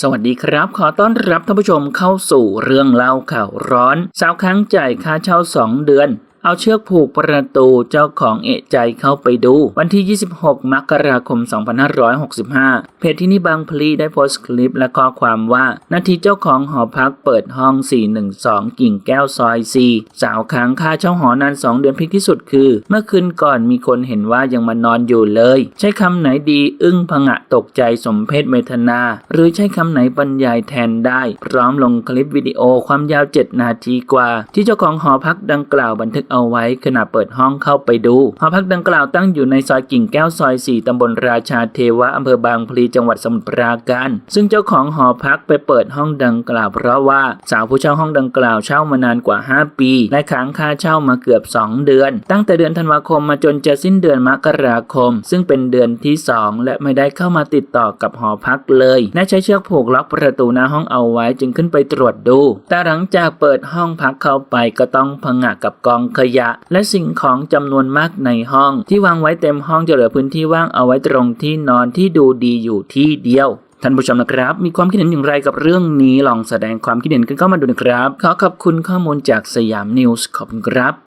สวัสดีครับ ขอต้อนรับท่านผู้ชมเข้าสู่เรื่องเล่าข่าวร้อนสาวค้างจ่ายค่าเช่า 2 เดือน เอาเชือกผูกประตูเจ้าของเอะใจเข้าไปดู วันที่ 26 มกราคม 2565 เพจที่นี่บางพลีได้โพสต์คลิปและข้อความว่า นาทีเจ้าของหอพักเปิดห้อง 412 กิ่งแก้วซอย 4 สาวค้างค่าเช่าหอนาน 2 เดือนพีคที่สุดคือ เมื่อคืนก่อนมีคนเห็นว่ายังมานอนอยู่เลย ใช้คำไหนดีอึ้งผงะตกใจสมเพศเมตนา หรือใช้คำไหนบรรยายแทนได้ พร้อมลงคลิปวิดีโอความยาว 7 นาทีกว่า ที่เจ้าของหอพักดังกล่าวบันทึกเอาไว้ขณะเปิดห้องเข้าไปดูหอพักดังกล่าวตั้งอยู่ในซอยกิ่งแก้วซอย 4 ตำบลราชาเทวะอำเภอบางพลีจังหวัดสมุทรปราการ ซึ่งเจ้าของหอพักไปเปิดห้องดังกล่าว เพราะว่าสาวผู้เช่าห้องดังกล่าวเช่ามานานกว่า 5 ปี และค้างค่าเช่ามาเกือบ 2 เดือน ตั้งแต่เดือนธันวาคมมาจนจะสิ้นเดือนมกราคม ซึ่งเป็นเดือนที่ 2 และไม่ได้เข้ามาติดต่อกับหอพักเลยและใช้เชือกผูกล็อกประตูหน้าห้องเอาไว้จึงขึ้นไปตรวจดู แต่หลังจากเปิดห้องพักเข้าไปก็ต้องผงะกับกองขยะ และสิ่งของจำนวนมากในห้อง ที่วางไว้เต็มห้องจะเหลือพื้นที่ว่างเอาไว้ตรงที่นอนที่ดูดีอยู่ที่เดียวท่านผู้ชมนะครับ มีความคิดเห็นอย่างไรกับเรื่องนี้ลองแสดงความคิดเห็นกันเข้ามาดูนะครับ ขอขอบคุณข้อมูลจากสยามนิวส์ขอบคุณครับ